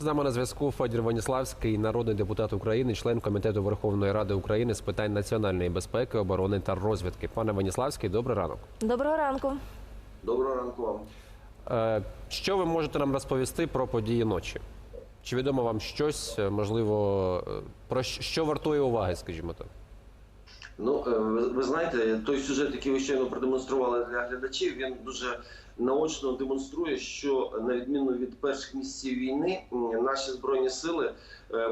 З нами на зв'язку Федір Ваніславський, народний депутат України, член комітету Верховної Ради України з питань національної безпеки, оборони та розвідки. Пане Ваніславський, добрий ранок. Доброго ранку. Доброго ранку вам. Е, Що ви можете нам розповісти про події ночі? Чи відомо вам щось, е, можливо, е, про що вартує уваги, скажімо так? Ну, е, ви, знаєте, той сюжет, який ви щойно продемонстрували для глядачів, він дуже наочно демонструє, що на відміну від перших місяців війни, наші збройні сили е,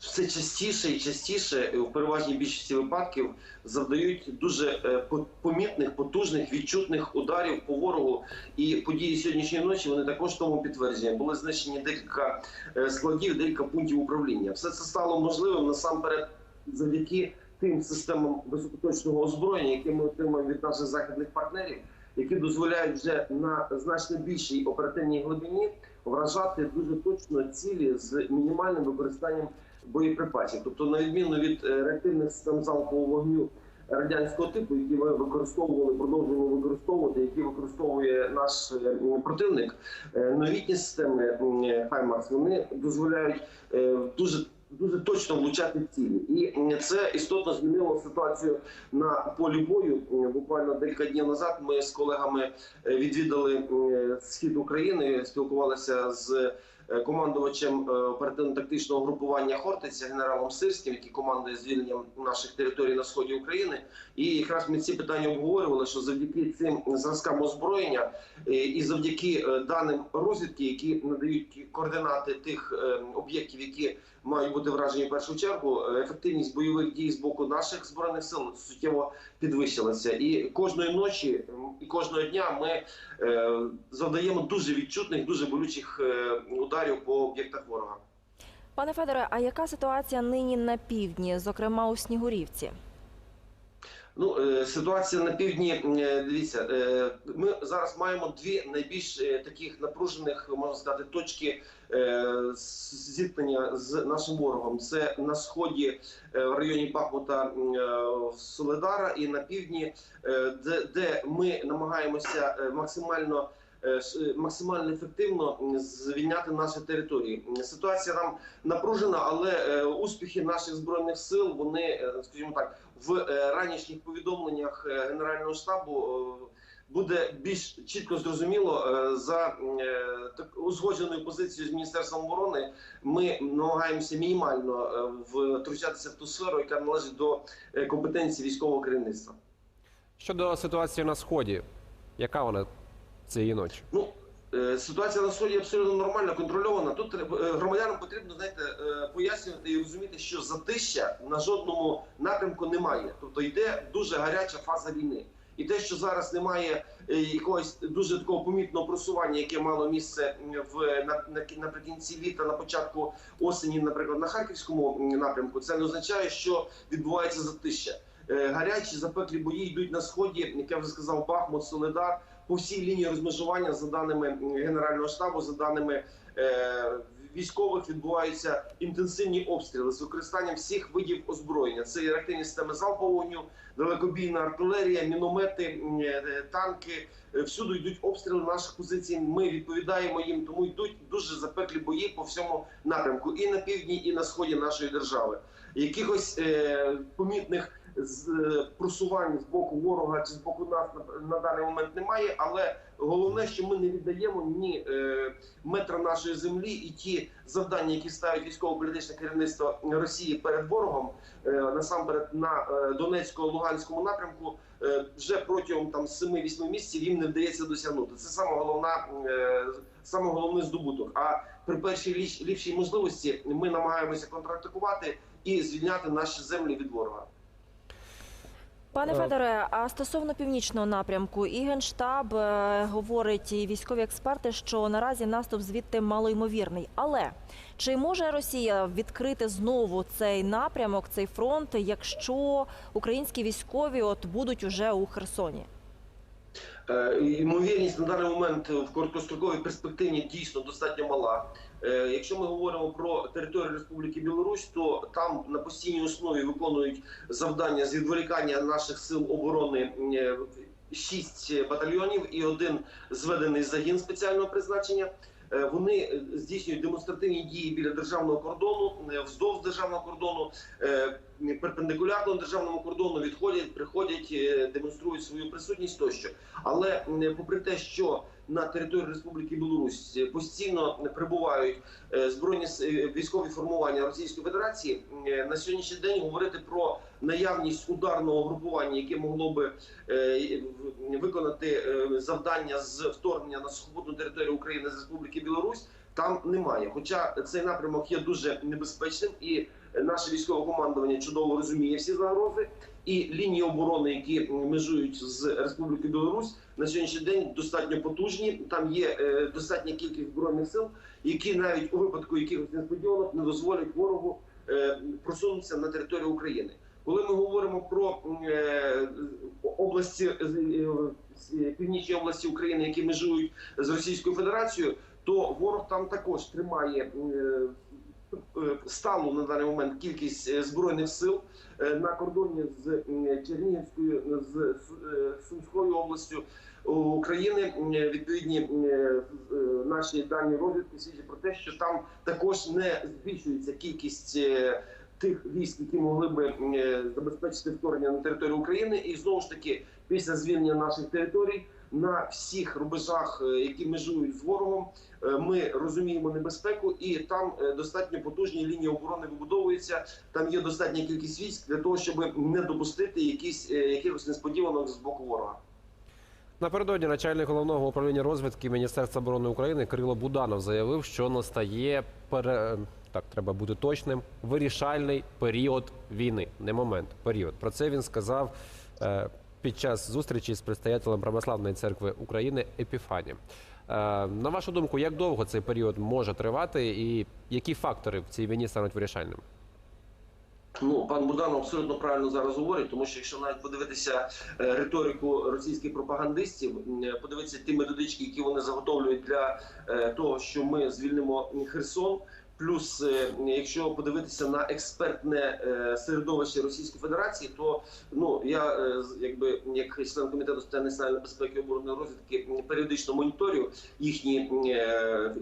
все частіше і частіше, в переважній більшості випадків, завдають дуже е, помітних, потужних, відчутних ударів по ворогу. І події сьогоднішньої ночі вони також тому підтвердження. Були знищені декілька складів, декілька пунктів управління. Все це стало можливим насамперед завдяки тим системам високоточного озброєння, які ми отримуємо від наших західних партнерів, які дозволяють вже на значно більшій оперативній глибині вражати дуже точно цілі з мінімальним використанням боєприпасів. Тобто, на відміну від е, реактивних систем залпового вогню радянського типу, які ми використовували, продовжуємо використовувати, які використовує наш е, противник, е, новітні системи Хаймарс вони дозволяють дуже дуже точно влучати цілі, і це істотно змінило ситуацію на полі бою. Буквально декілька днів назад ми з колегами е, відвідали схід України, спілкувалися з е, командувачем е, оперативно-тактичного групування Хортиця генералом Сирським, який командує звільненням наших територій на сході України. І якраз ми ці питання обговорювали, що завдяки цим зразкам озброєння і завдяки даним розвідки, які надають координати тих об'єктів, які мають бути вражені в першу чергу, е, ефективність бойових дій з боку наших збройних сил суттєво підвищилася. І кожної ночі і кожного дня ми е, завдаємо дуже відчутних, дуже болючих е, ударів по об'єктах ворога. Пане Федоре, а яка ситуація нині на півдні, зокрема у Снігурівці? Ну, е, ситуація на півдні. е, Дивіться, е, ми зараз маємо дві найбільш таких напружених, можна сказати, точки зіткнення з нашим ворогом. Це на сході в районі Бахмута Соледара і на півдні, де, ми намагаємося максимально. Максимально ефективно звільняти наші території. Ситуація там напружена, але успіхи наших збройних сил вони, скажімо так, в е, ранішніх повідомленнях е, Генерального штабу е, буде більш чітко зрозуміло за так узгодженою позицією з міністерством оборони. Ми намагаємося мінімально втручатися в ту сферу, яка належить до компетенції військового керівництва. Щодо ситуації на сході, яка вона цієї ночі? Ну ситуація на сході абсолютно нормальна, контрольована. Тут е, громадянам потрібно знаєте, е, пояснювати і розуміти, що затища на жодному напрямку немає. Тобто йде дуже гаряча фаза війни. І те, що зараз немає е, якогось дуже такого помітного просування, яке мало місце в на, на, наприкінці літа, на початку осені, наприклад, на харківському напрямку, це не означає, що відбувається затища. Е, Гарячі запеклі бої йдуть на сході, як я вже сказав, Бахмут, Соледар, по всій лінії розмежування, за даними Генерального штабу, за даними е, військових, відбуваються інтенсивні обстріли з використанням всіх видів озброєння. Це і реактивні системи залпового вогню, далекобійна артилерія, міномети, е, танки. Е, Всюди йдуть обстріли наших позицій. Ми відповідаємо їм, тому йдуть дуже запеклі бої по всьому напрямку, і на півдні, і на сході нашої держави. Якихось е, помітних з е, просувань з боку ворога чи з боку нас на, даний момент немає. Але головне, що ми не віддаємо ні е, метра нашої землі і ті завдання, які ставить військово-політичне керівництво Росії перед ворогом, е, насамперед на Донецько-Луганському напрямку, вже протягом там 7-8 місяців їм не вдається досягнути. Це саме головна саме головний здобуток. А при першій ліпшій можливості ми намагаємося контратакувати і звільняти наші землі від ворога. Пане Е. Федоре, а стосовно північного напрямку, і Генштаб е, говорить, і військові експерти, що наразі наступ звідти малоймовірний. Але чи може Росія відкрити знову цей напрямок, цей фронт, якщо українські військові от будуть уже у Херсоні? Е, Ймовірність на даний момент в короткостроковій перспективі дійсно достатньо мала. Е, Якщо ми говоримо про територію Республіки Білорусь, то там на постійній основі виконують завдання з відволікання наших сил оборони е, шість батальйонів і один зведений загін спеціального призначення. Е, Вони здійснюють демонстративні дії біля державного кордону, вздовж державного кордону, перпендикулярно державному кордону відходять, приходять, е, демонструють свою присутність тощо. Але попри те, що на території Республіки Білорусь постійно прибувають е, збройні е, військові формування Російської Федерації, на сьогоднішній день говорити про наявність ударного групування, яке могло би виконати завдання з вторгнення на сухопутну територію України з Республіки Білорусь. Там немає. Хоча цей напрямок є дуже небезпечним, і наше військове командування чудово розуміє всі загрози. І лінії оборони, які межують з Республікою Білорусь, на сьогоднішній день достатньо потужні. Там є е, достатня кількість збройних сил, які навіть у випадку якихось несподіванок не дозволять ворогу е, просунутися на територію України. Коли ми говоримо про е, області північні області України, які межують з Російською Федерацією, то ворог там також тримає е, е, на даний момент кількість е, збройних сил е, на кордоні з Чернігівською з Сумською областю України. Відповідні наші дані розвідки свідчать про те, що там також не збільшується кількість. Тих військ, які могли би забезпечити вторгнення на територію України, і знову ж таки, після звільнення наших територій на всіх рубежах, е, які межують з ворогом, е, ми розуміємо небезпеку, і там е, достатньо потужні лінії оборони вибудовуються. Там є достатня кількість військ для того, щоб не допустити якісь якихось несподіванок з боку ворога. Напередодні начальник головного управління розвідки Міністерства оборони України Кирило Буданов заявив, що настає пере... так, треба бути точним. Вирішальний період війни, не момент, період. Про це він сказав під час зустрічі з предстоятелем Православної церкви України Епіфані. Е, на вашу думку, як довго цей період може тривати, і які фактори в цій війні стануть вирішальними? Ну, пан Буданов абсолютно правильно зараз говорить, тому що якщо навіть подивитися е, риторику російських пропагандистів, е, подивитися ті методички, які вони заготовлюють для того, що ми звільнимо Херсон. Плюс, е, якщо подивитися на експертне е, середовище Російської Федерації, то ну я е, якби як член комітету з питань національної безпеки і оборонної розвідки періодично моніторю їхні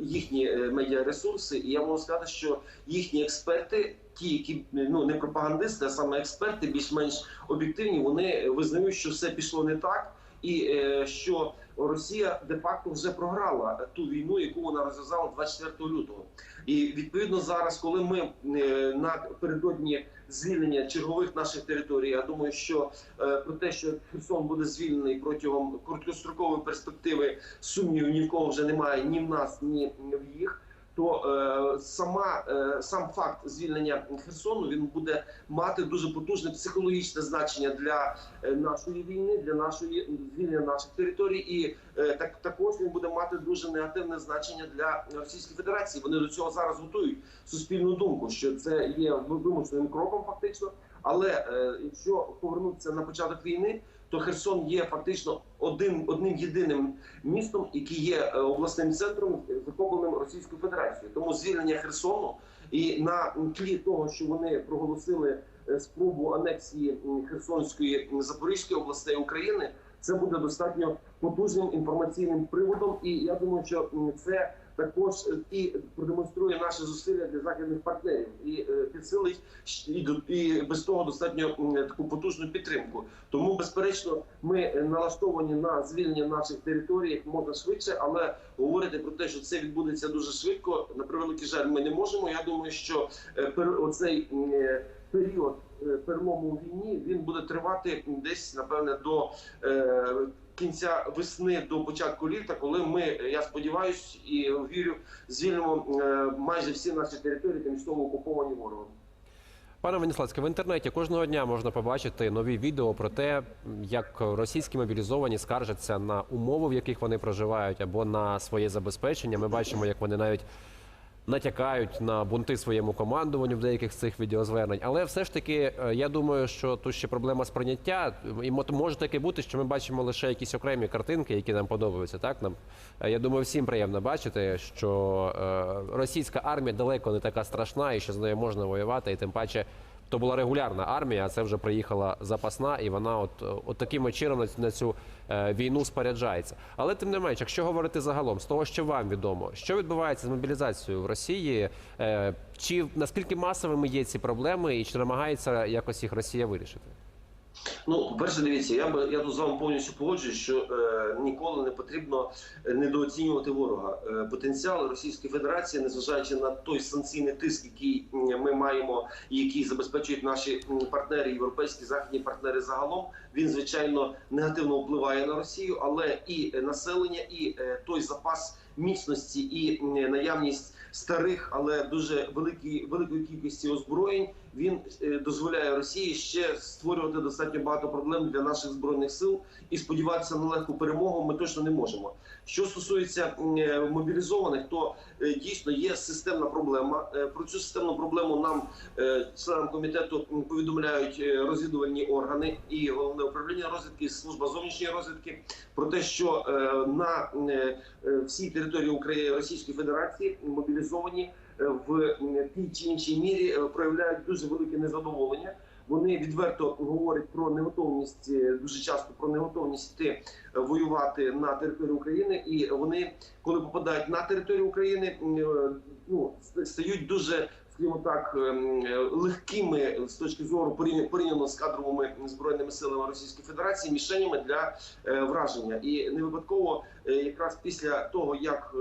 їхні медіаресурси, і я можу сказати, що їхні експерти, ті, які ну не пропагандисти, а саме експерти, більш-менш об'єктивні, вони визнають, що все пішло не так, і е, що Росія де-факто вже програла ту війну, яку вона розв'язала 24 лютого. І відповідно зараз, коли ми е, напередодні звільнення чергових наших територій, я думаю, що е, про те, що Херсон буде звільнений протягом короткострокової перспективи, сумнівів ні в кого вже немає ні в нас, ні в їх. То е, сама е, сам факт звільнення Херсону він буде мати дуже потужне психологічне значення для е, нашої війни, для нашої звільнення наших територій, і так також він буде мати дуже негативне значення для Російської Федерації. Вони до цього зараз готують суспільну думку, що це є вимушеним кроком, фактично. Але якщо повернутися на початок війни, то Херсон є фактично один одним єдиним містом, який є е, обласним центром захопленим Російською Федерацією. Тому звільнення Херсону і на тлі того, що вони проголосили е, спробу анексії Херсонської Запорізької областей України, це буде достатньо потужним інформаційним приводом. І я думаю, що це також е, і продемонструє наші зусилля для західних партнерів і е, підсилить і, і без того достатньо таку потужну підтримку. Тому, безперечно, ми е, налаштовані на звільнення наших територій як можна швидше, але говорити про те, що це відбудеться дуже швидко, на превеликий жаль, ми не можемо. Я думаю, що е, оцей е, період е, перелому у війні він буде тривати десь напевне до е, кінця весни до початку літа, коли ми, е, я сподіваюся і вірю, звільнимо е, майже всі наші території тимчасово окуповані ворогом. Пане Веніславське, в інтернеті кожного дня можна побачити нові відео про те, як російські мобілізовані скаржаться на умови, в яких вони проживають, або на своє забезпечення. Ми бачимо, як вони навіть натякають на бунти своєму командуванню в деяких з цих відеозвернень. Але все ж таки, е, я думаю, що тут ще проблема сприйняття. І мо- може таки бути, що ми бачимо лише якісь окремі картинки, які нам подобаються. Так нам е, я думаю, всім приємно бачити, що е, російська армія далеко не така страшна, і що з нею можна воювати, і тим паче то була регулярна армія, а це вже приїхала запасна, і вона от, от таким чином на, цю е, війну споряджається. Але тим не менш, якщо говорити загалом, з того, що вам відомо, що відбувається з мобілізацією в Росії, е, чи наскільки масовими є ці проблеми, і чи намагається якось їх Росія вирішити? Ну, перше, дивіться, я би я тут з вами повністю погоджуюсь, що е, ніколи не потрібно недооцінювати ворога. Е, потенціал Російської Федерації, незважаючи на той санкційний тиск, який ми маємо, і який забезпечують наші партнери, європейські західні партнери загалом, він звичайно негативно впливає на Росію, але і населення, і е, той запас міцності і наявність старих, але дуже великі, великої кількості озброєнь. Він е, дозволяє Росії ще створювати достатньо багато проблем для наших збройних сил і сподіватися на легку перемогу. Ми точно не можемо. Що стосується е, мобілізованих, то е, дійсно є системна проблема. Про цю системну проблему нам членам комітету повідомляють розвідувальні органи і головне управління розвідки, і служба зовнішньої розвідки про те, що на всій території України Російської Федерації мобілізовані в тій чи іншій мірі е, проявляють дуже велике незадоволення. Вони відверто говорять про неготовність е, дуже часто про неготовність е, воювати на території України, і вони, коли попадають на територію України, е, ну стають дуже скажімо так ем, е, легкими з точки зору порівня- порівняно з кадровими збройними силами Російської Федерації мішенями для е, враження. І не випадково е, якраз після того, як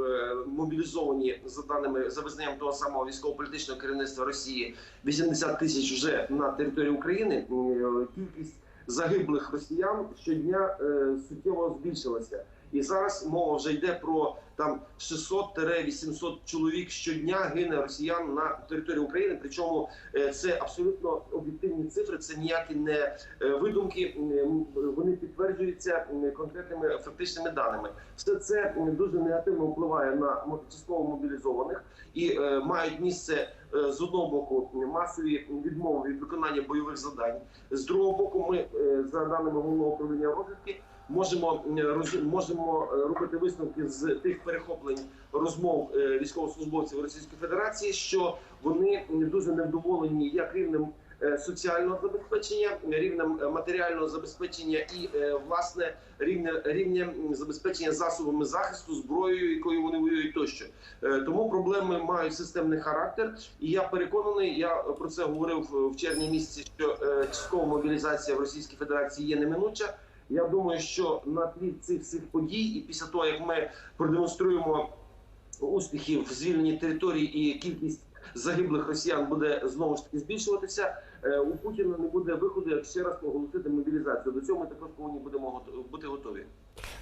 мобілізовані за даними за визнанням того самого військово-політичного керівництва Росії 80 тисяч вже на території України, кількість загиблих росіян щодня суттєво збільшилася. І зараз мова вже йде про там 600-800 чоловік щодня гине росіян на території України. Причому е, це абсолютно об'єктивні цифри, це ніякі не е, видумки. Вони підтверджуються конкретними фактичними даними. Все це дуже негативно впливає на мо- частково мобілізованих і е, мають місце з одного боку масові відмови від виконання бойових завдань. З другого боку, ми за даними головного управління розвідки. Можемо можемо е, робити висновки з тих перехоплень розмов е, військовослужбовців Російської Федерації, що вони дуже невдоволені як рівнем е, соціального забезпечення, рівнем матеріального забезпечення і власне рівня рівнем забезпечення засобами захисту, зброєю, якою вони воюють тощо. Тому проблеми мають системний характер, і я переконаний, я про це говорив в червні місяці, що часткова мобілізація в Російській Федерації є неминуча. Я думаю, що на тлі цих всіх подій, і після того як ми продемонструємо успіхів в звільненні території і кількість загиблих росіян буде знову ж таки збільшуватися. е, У Путіна не буде виходу, як ще раз оголосити мобілізацію. До цього ми також повинні будемо бути готові.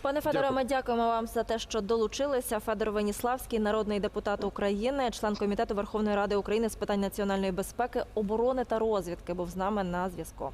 Пане Федоре, Дякую. ми дякуємо вам за те, що долучилися. Федор Веніславський, народний депутат України, член комітету Верховної Ради України з питань національної безпеки, оборони та розвідки, був з нами на зв'язку.